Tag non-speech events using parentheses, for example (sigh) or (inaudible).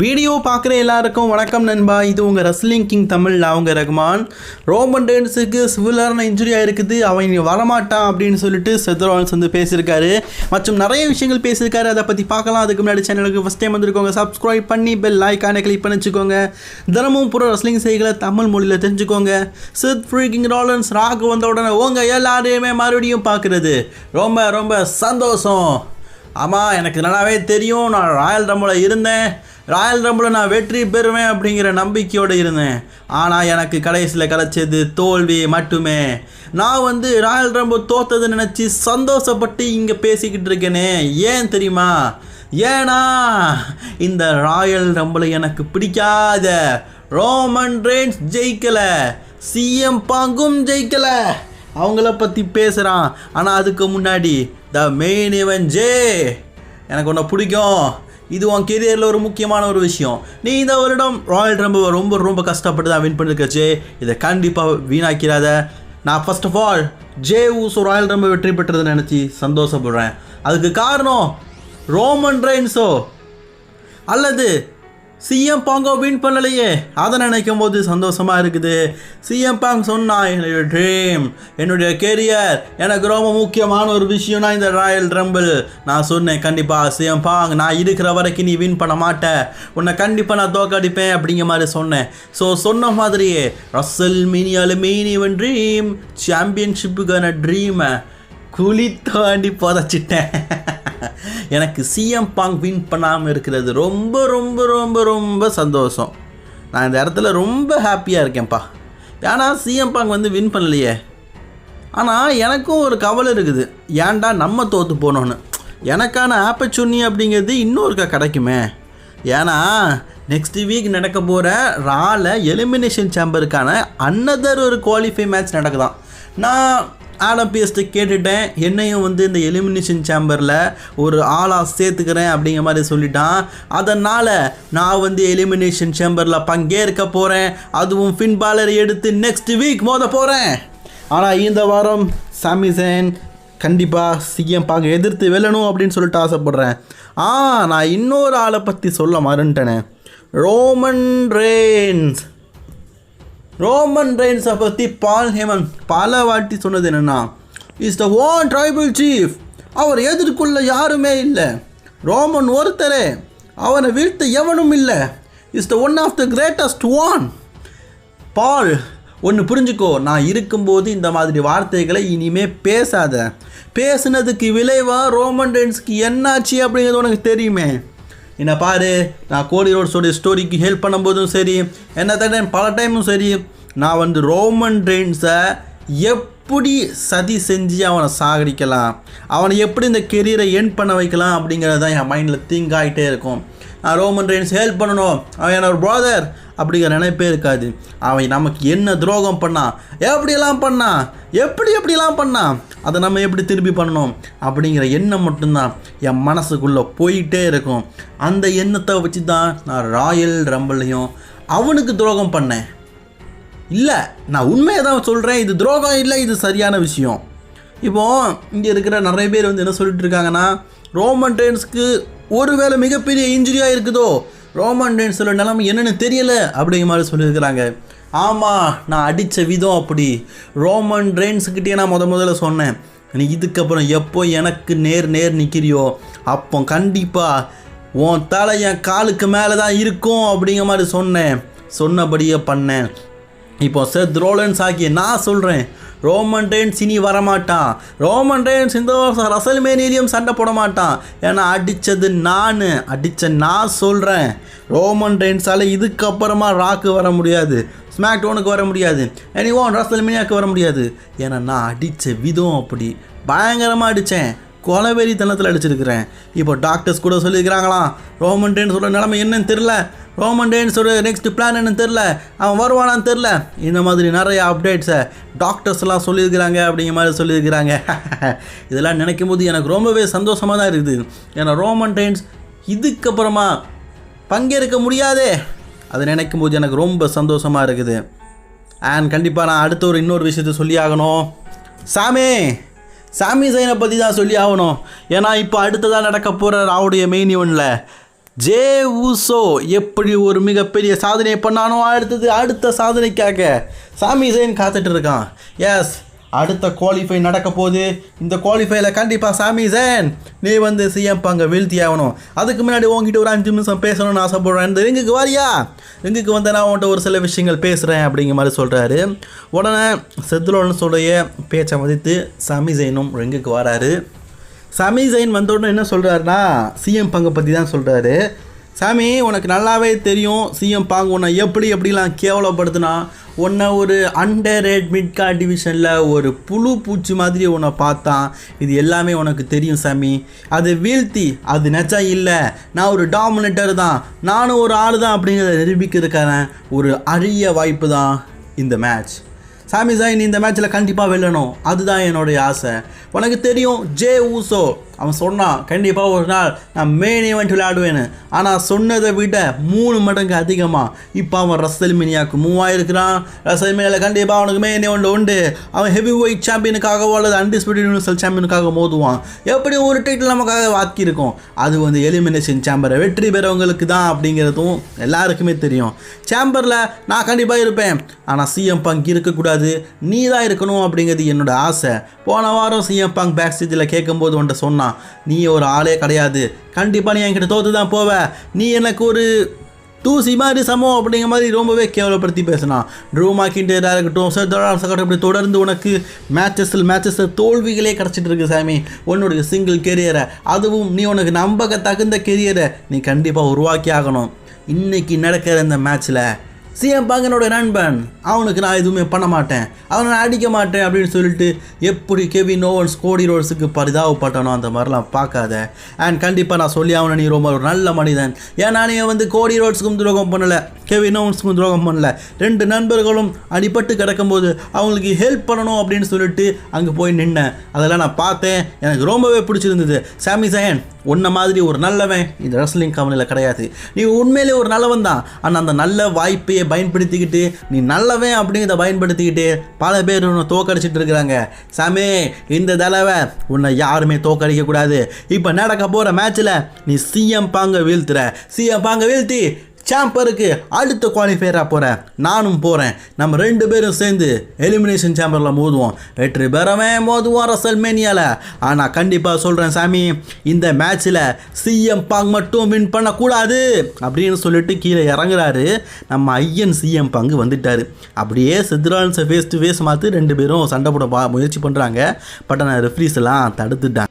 Video பார்க்குற எல்லாருக்கும் வணக்கம் நண்பா. இது உங்கள் ரஸ்லிங் கிங் தமிழ் நான் உங்கள் ரகுமான் ரோமன் டேன்ஸுக்கு சிவிலரான இன்ஜுரி ஆகிருக்குது அவன் இனி வரமாட்டான் அப்படின்னு சொல்லிட்டு செத்ரோன்ஸ் வந்து பேசியிருக்காரு. மற்றும் நிறைய விஷயங்கள் பேசியிருக்காரு. அதை பற்றி பார்க்கலாம். அதுக்கு முன்னாடி சேனலுக்கு ஃபஸ்ட் டைம் வந்திருக்கோங்க. சப்ஸ்கிரைப் பண்ணி பெல் லைக்கான கிளிக் பண்ணி வச்சுக்கோங்க. தினமும் புற ரஸ்லிங் செய்களை தமிழ் மொழியில் தெரிஞ்சுக்கோங்க. சித் ஃப்ரீகிங் ரோலன்ஸ் ராக் வந்த உடனே உங்கள் எல்லாரையுமே மறுபடியும் பார்க்குறது. ரொம்ப ரொம்ப சந்தோஷம். ஆமாம் எனக்கு நல்லாவே தெரியும். நான் ராயல் ரம்பில் இருந்தேன். ராயல் ரம்பில் நான் வெற்றி பெறுவேன் அப்படிங்கிற நம்பிக்கையோடு இருந்தேன். ஆனால் எனக்கு கடைசியில் கிடைச்சது தோல்வி மட்டுமே. நான் வந்து ராயல் ரம்பு தோத்ததை நினச்சி சந்தோஷப்பட்டு இங்கே பேசிக்கிட்டு இருக்கேனே. ஏன் தெரியுமா? ஏன்னா இந்த ராயல் ரம்பிளை எனக்கு பிடிக்காத ரோமன் ரெயின்ஸ் ஜெயிக்கலை. சிஎம் பாங்கும் ஜெயிக்கலை. அவங்கள பற்றி பேசுகிறான் ஆனால் அதுக்கு முன்னாடி த மெயின் இவன் ஜே எனக்கு உன்னை பிடிக்கும். இது உன் கெரியரில் ஒரு முக்கியமான ஒரு விஷயம். நீ இந்த வருடம் ராயல் ரம்பை ரொம்ப ரொம்ப கஷ்டப்பட்டு தான் வின் பண்ணிருக்கச்சு இதை கண்டிப்பாக வீணாக்கிறாத நான் first of all Jey Uso Royal Rumble வெற்றி பெற்றதை நினச்சி சந்தோஷப்படுறேன். அதுக்கு காரணம் ரோமன் ரெயின்ஸோ அல்லது சிஎம் பாங்கோ வின் பண்ணலையே. அதை நினைக்கும் போது சந்தோஷமாக இருக்குது. சிஎம் பாங் சொன்னா என்னுடைய ட்ரீம் என்னுடைய கெரியர் எனக்கு ரொம்ப முக்கியமான ஒரு விஷயம்னா இந்த ராயல் ரம்பிள் நான் சொன்னேன் கண்டிப்பாக சிஎம் பாங் நான் இருக்கிற வரைக்கும் நீ வின் பண்ண மாட்டேன் உன்னை கண்டிப்பாக நான் தோக்கடிப்பேன் அப்படிங்கிற மாதிரி சொன்னேன். ஸோ சொன்ன மாதிரியே ரசல் மினியால் மீனிவன் ட்ரீம் சாம்பியன்ஷிப்புக்கான ட்ரீமை குழி தாண்டி புதைச்சிட்டேன். (laughs) எனக்கு சிஎம் பாங் வின் பண்ணாமல் இருக்கிறது ரொம்ப ரொம்ப ரொம்ப ரொம்ப சந்தோஷம். நான் இந்த இடத்துல ரொம்ப ஹாப்பியாக இருக்கேன்ப்பா. ஏன்னா சிஎம் பாங் வந்து வின் பண்ணலையே. ஆனால் எனக்கும் ஒரு கவலை இருக்குது. ஏன்டா நம்ம தோற்று போனோன்னு எனக்கான ஆப்பர்ச்சுனி அப்படிங்கிறது இன்னொருக்கா கிடைக்குமே. ஏன்னா நெக்ஸ்ட் வீக் நடக்க போகிற ரால எலிமினேஷன் சேம்பருக்கான அன்னதர் ஒரு குவாலிஃபை மேட்ச் நடக்குதான். நான் ஆடம் கேட்டுட்டேன். என்னையும் வந்து இந்த எலிமினேஷன் சேம்பரில் ஒரு ஆளாக சேர்த்துக்கிறேன் அப்படிங்கிற மாதிரி சொல்லிட்டான். அதனால் நான் வந்து எலிமினேஷன் சேம்பரில் பங்கேற்க போகிறேன் அதுவும் ஃபின்பாலர் எடுத்து நெக்ஸ்ட் வீக் மோத போகிறேன் ஆனால் இந்த வாரம் சாமிசன் கண்டிப்பாக சிஎம் பார்க்க எதிர்த்து வெல்லணும் அப்படின்னு சொல்லிட்டு ஆசைப்பட்றேன். ஆ நான் இன்னொரு ஆளை பற்றி சொல்ல மறந்துட்டேனே. Roman Reigns. ரோமன் ரெயின்ஸை பற்றி பால் ஹேமன் பல வாட்டி சொன்னது என்னென்னா is the one tribal chief அவர் எதிர்கொள்ள யாருமே இல்லை. ரோமன் ஒருத்தரே. அவனை வீழ்த்த எவனும் இல்லை. Is the one of the greatest one ball ஒன்று புரிஞ்சுக்கோ. நான் இருக்கும்போது இந்த மாதிரி வார்த்தைகளை இனிமே பேசாத. பேசுனதுக்கு விளைவாக ரோமன் ரெயின்ஸ்க்கு என்னாச்சு அப்படிங்கிறது உனக்கு தெரியுமே. என்னை பாரு நான் கோடி ரோட்ஸோடைய ஸ்டோரிக்கு ஹெல்ப் பண்ணும்போதும் சரி என்ன டைம் பல டைமும் சரி நான் வந்து ரோமன் ரெயின்ஸை எப்படி சதி செஞ்சு அவனை சாகடிக்கலாம்? அவனை எப்படி இந்த கெரியரை என் பண்ண வைக்கலாம் அப்படிங்கிறது தான் என் மைண்டில் திங்க் ஆகிட்டே இருக்கும். ரோமன் ரெயின்ஸ் ஹெல்ப் பண்ணணும். அவன் என்னோட ப்ராதர் அப்படிங்கிற நினைப்பே இருக்காது. அவன் நமக்கு என்ன துரோகம் பண்ணான் எப்படியெல்லாம் பண்ணான் எப்படி எப்படிலாம் பண்ணான் அதை நம்ம எப்படி திருப்பி பண்ணணும்? அப்படிங்கிற எண்ணம் மட்டும்தான் என் மனசுக்குள்ளே போயிட்டே இருக்கும். அந்த எண்ணத்தை வச்சு தான் நான் ராயல் ரம்பிளையும் அவனுக்கு துரோகம் பண்ணேன். இல்லை நான் உண்மையை தான் சொல்கிறேன் இது துரோகம் இல்லை இது சரியான விஷயம். இப்போது இங்கே இருக்கிற நிறைய பேர் வந்து என்ன சொல்லிட்டு இருக்காங்கன்னா ரோமன் ரெயின்ஸ்க்கு ஒருவேளை மிகப்பெரிய இன்ஜுரியாக இருக்குதோ? ரோமன் ரெயின்ஸோட நிலைமை என்னென்னு தெரியல அப்படிங்கிற மாதிரி சொல்லியிருக்கிறாங்க. ஆமாம் நான் அடித்த விதம் அப்படி. ரோமன் ரெயின்ஸுக்கிட்டே நான் முத முதல்ல சொன்னேன். நீ இதுக்கப்புறம் எப்போ எனக்கு நேர் நேர் நிற்கிறியோ அப்போ கண்டிப்பாக உன் தலை என் காலுக்கு மேலே தான் இருக்கும் அப்படிங்கிற மாதிரி சொன்னேன். சொன்னபடியே பண்ணேன். இப்போ செத் ரோலன்ஸ் ஆக்கி நான் சொல்கிறேன் ரோமன் ரெயின்ஸ் இனி வரமாட்டான். ரோமன் ரெயின்ஸ் இந்த வருஷம் ரசல்மேனிலையும் சண்டை போட மாட்டான். ஏன்னா அடித்தது நான். அடித்த நான் சொல்கிறேன் ரோமன் ரெயின்ஸால் இதுக்கப்புறமா ராக்கு வர முடியாது. ஸ்மாக் டோனுக்கு வர முடியாது. எனி ஓன் ரசல்மேனியாவுக்கு வர முடியாது. ஏன்னா நான் அடித்த விதம் அப்படி. பயங்கரமாக அடித்தேன் கொலவெறி தனத்தில் அடிச்சிருக்கிறேன். இப்போ டாக்டர்ஸ் கூட சொல்லியிருக்கிறாங்களாம் ரோமன் டேன்ஸோட நிலைமை என்னன்னு தெரில ரோமன் டேன்ஸோட நெக்ஸ்ட் பிளான் என்னன்னு தெரில அவன் வருவானான்னு தெரில இந்த மாதிரி நிறைய அப்டேட்ஸை டாக்டர்ஸ்லாம் சொல்லியிருக்கிறாங்க அப்படிங்கிற மாதிரி சொல்லியிருக்கிறாங்க. (laughs) இதெல்லாம் நினைக்கும் போது எனக்கு ரொம்பவே சந்தோஷமாக தான் இருக்குது. ஏன்னா ரோமன் டேன்ஸ் இதுக்கப்புறமா பங்கேற்க முடியாதே. அதை நினைக்கும் போது எனக்கு ரொம்ப சந்தோஷமாக இருக்குது. அண்ட் கண்டிப்பாக நான் அடுத்த ஒரு இன்னொரு விஷயத்த சொல்லி ஆகணும் சாமி! சாமி சைனை பற்றி தான் சொல்லி ஆகணும். ஏன்னா இப்போ அடுத்ததாக நடக்க போகிற ராவுடைய மெயின் இவனில் ஜே ஊசோ எப்படி ஒரு மிகப்பெரிய சாதனையை பண்ணானோ அடுத்தது அடுத்த சாதனைக்காக சாமி சைன் காத்துட்டு இருக்கான். எஸ் அடுத்த குவாலிஃபை நடக்க போகுது. இந்த குவாலிஃபைல கண்டிப்பாக சாமி ஜெயின். நீ வந்து சிஎம் பங்க வீழ்த்தி ஆகணும். அதுக்கு முன்னாடி உங்ககிட்ட ஒரு அஞ்சு நிமிஷம் பேசணும்னு ஆசைப்படுறேன். இந்த ரிங்குக்கு வாரியா? ரிங்குக்கு வந்து நான் உன்கிட்ட ஒரு சில விஷயங்கள் பேசுகிறேன் அப்படிங்கிற மாதிரி சொல்கிறாரு உடனே செத்துலோன்னு சொல்லைய பேச்சை மதித்து சாமி ஜெயினும் ரிங்குக்கு வராரு. சாமி ஜெயின் வந்த உடனே என்ன சொல்கிறாருன்னா சிஎம் பங்கை பற்றி தான் சொல்கிறாரு சாமி உனக்கு நல்லாவே தெரியும். சிஎம் பாங்க உன்னை எப்படி எப்படிலாம் கேவலப்படுத்தினா உன்னை ஒரு அண்டர் ரேட் மிட்கா டிவிஷனில் ஒரு புழு பூச்சி மாதிரி உன்னை பார்த்தான். இது எல்லாமே உனக்கு தெரியும் சாமி. அது வீழ்த்தி அது நெச்சம் இல்லை. நான் ஒரு டாமினேட்டர் தான். நானும் ஒரு ஆள் தான் அப்படிங்கிறத நிரூபிக்கிறதுக்கான ஒரு அரிய வாய்ப்பு தான் இந்த மேட்ச் சாமி சாய் நீ இந்த மேட்ச்சில் கண்டிப்பாக வெல்லணும். அதுதான் என்னுடைய ஆசை. உனக்கு தெரியும் ஜே ஊசோ அவன் சொன்னான் கண்டிப்பாக ஒரு நாள் நான் மெயின் ஈவெண்ட் விளையாடுவேன்னு. ஆனால் சொன்னதை விட மூணு மடங்கு அதிகமாக இப்போ அவன் ரசல் மினியாவுக்கு மூவாயிருக்கிறான் ரசல் மினியாவில் கண்டிப்பாக அவனுக்கு மெயின் ஈவெண்ட் உண்டு. அவன் ஹெவி வெயிட் சாம்பியனுக்காகவோ அல்லது அன்டிஸ்பியூட்டட் யூனிவர்சல் சாம்பியனுக்காக மோதுவான். எப்படி ஒரு டைட்டில் நமக்காக வாக்கி இருக்கும் அது வந்து எலிமினேஷன் சேம்பரை வெற்றி பெறவங்களுக்கு தான் அப்படிங்கிறதும் எல்லாருக்குமே தெரியும். சேம்பரில் நான் கண்டிப்பாக இருப்பேன். ஆனால் சிஎம் பங்க் இருக்கக்கூடாது. நீ தான் இருக்கணும் அப்படிங்கிறது என்னோட ஆசை. போன வாரம் சிஎம் பங்க் பேக் ஸ்டேஜில் கேட்கும்போது உன்ட்ட சொன்னான் நீ ஒரு ஆளே கிடையாது. கண்டிப்பாக நீ என்கிட்ட தோத்து தான் போவ. நீ எனக்கு ஒரு தூசி மாதிரி சமம் அப்படிங்கிற மாதிரி ரொம்பவே கேவலப்படுத்தி பேசினான். ட்ரூ மாக்கிண்டராக இருக்கட்டும் சார் இருக்கட்டும் இப்படி தொடர்ந்து உனக்கு மேட்சஸில் மேட்சஸில் தோல்விகளே கிடச்சிட்டு இருக்கு சாமி. உன்னுடைய சிங்கிள் கெரியரை அதுவும் நீ உனக்கு நம்பக தகுந்த கெரியரை நீ கண்டிப்பாக உருவாக்கி ஆகணும் இன்னைக்கு நடக்கிற இந்த மேட்ச்சில் சிஎம் பாங்கனோட நண்பன் அவனுக்கு நான் எதுவுமே பண்ண மாட்டேன். அவனை நான் அடிக்க மாட்டேன் அப்படின்னு சொல்லிட்டு எப்படி கெவின் ஓவன்ஸ் கோடி ரோட்ஸுக்கு பரிதாபப்பட்டனோ அந்த மாதிரிலாம் பார்க்காத. அண்ட் கண்டிப்பாக நான் சொல்லி அவனை நீ ரொம்ப ஒரு நல்ல மனிதன். ஏன்னா நீ வந்து கோடி ரோட்ஸுக்கும் துரோகம் பண்ணலை? கெவின் ஓவன்ஸுக்கும் துரோகம் பண்ணல. ரெண்டு நண்பர்களும் அடிபட்டு கிடக்கும்போது அவங்களுக்கு ஹெல்ப் பண்ணணும் அப்படின்னு சொல்லிட்டு அங்கே போய் நின்னேன். அதெல்லாம் நான் பார்த்தேன். எனக்கு ரொம்பவே பிடிச்சிருந்தது. சாமி சயன் உன்ன மாதிரி ஒரு நல்லவன் இந்த ரெஸ்லிங் கம்பெனியில் கிடையாது. நீ உண்மையிலே ஒரு நல்லவன் தான். ஆனால் அந்த நல்ல வாய்ப்பையை பயன்படுத்திக்கிட்டு நீ நல்லவன் அப்படிங்கிறத பயன்படுத்திக்கிட்டு பல பேர் உன்னை தோக்கடிச்சிட்டு இருக்கிறாங்க. சாமி இந்த தடவை உன்னை யாருமே தோக்கடிக்க கூடாது. இப்போ நடக்க போகிற மேட்ச்சில் நீ சிஎம் பாங்க வீழ்த்துற. சிஎம் பாங்க வீழ்த்தி சாம்பருக்கு அடுத்த குவாலிஃபையராக போகிறேன் நானும் போகிறேன் நம்ம ரெண்டு பேரும் சேர்ந்து எலிமினேஷன் சாம்பரில் மோதுவோம். வெற்றி பெறவன் மோதுவோம் ரசல் மேனியாவில் ஆனால் கண்டிப்பாக சொல்கிறேன் சாமி இந்த மேட்ச்சில் சிஎம் பாங் மட்டும் வின் பண்ணக்கூடாது அப்படின்னு சொல்லிட்டு கீழே இறங்குறாரு. நம்ம ஐயன் சிஎம் பங்கு வந்துட்டார். அப்படியே சித்ரான்ஸை ஃபேஸ் டு ஃபேஸ் மாற்றி ரெண்டு பேரும் சண்டை போட பா முயற்சி பண்ணுறாங்க பட் ஆனால் ரெஃப்ரீஸ் எல்லாம் தடுத்துட்டாங்க.